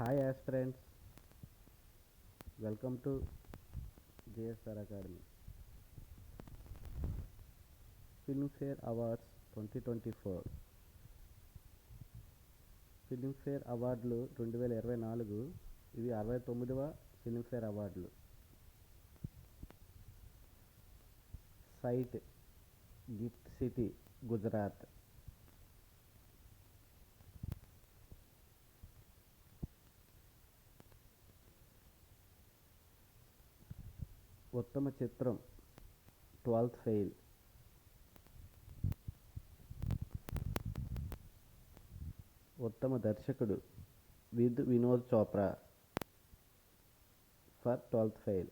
Hi aspirants welcome to JSR academy Filmfare awards twenty twenty four Filmfare అవార్డులు రెండు వేల ఇరవై నాలుగు ఇవి అరవై తొమ్మిదవ ఫిల్మ్ఫేర్ అవార్డులు సైట్ గిఫ్ట్ సిటీ గుజరాత్ ఉత్తమ చిత్రం ట్వెల్త్ ఫెయిల్ ఉత్తమ దర్శకుడు Vidhu Vinod Chopra for twelfth fail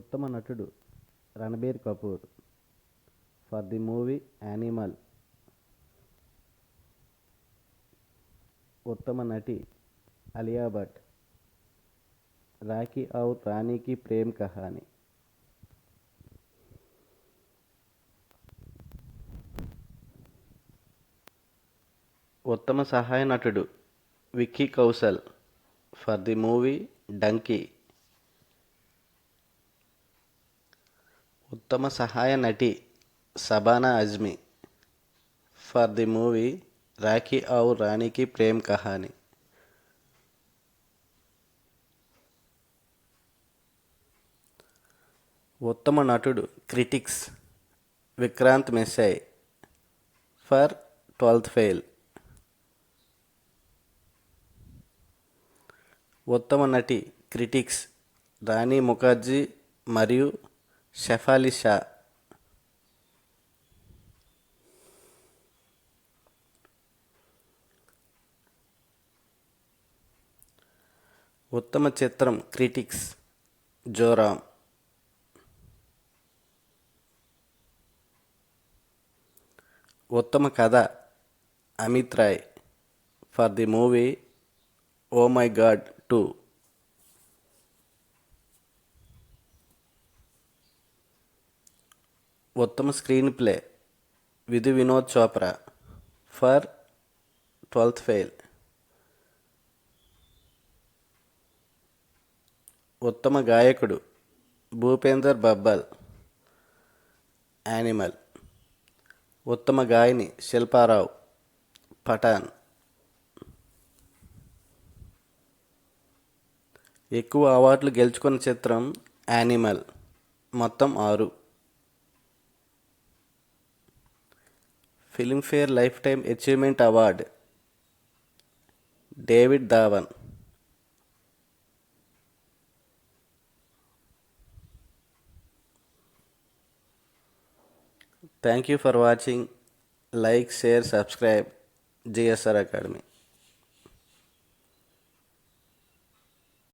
ఉత్తమ నటుడు Ranbir Kapoor for the movie Animal ఉత్తమ నటి అలియా భట్ రాఖీ ఔర్ రాణికి ప్రేమ్ కహానీ ఉత్తమ సహాయ నటుడు Vicky Kaushal for the movie Dunki ఉత్తమ సహాయ నటి Shabana Azmi for the movie Rocky Aur రాణికి ప్రేమ్ కహాని ఉత్తమ నటుడు critics Vikrant Massey for twelfth fail ఉత్తమ నటి క్రిటిక్స్ రాణి ముఖర్జీ మరియు షెఫాలి షా ఉత్తమ చిత్రం క్రిటిక్స్ జోరామ్ ఉత్తమ కథ Amit Rai for the movie oh my god two ఉత్తమ screenplay Vidhu Vinod Chopra for twelfth fail ఉత్తమ గాయకుడు భూపేందర్ బబ్బల్ యానిమల్ ఉత్తమ గాయని శిల్పారావు పఠాన్ ఎక్కువ అవార్డులు గెలుచుకున్న చిత్రం యానిమల్ మొత్తం ఆరు Filmfare lifetime achievement award David Dhawan Thank you for watching. Like, share, subscribe. GSR Academy.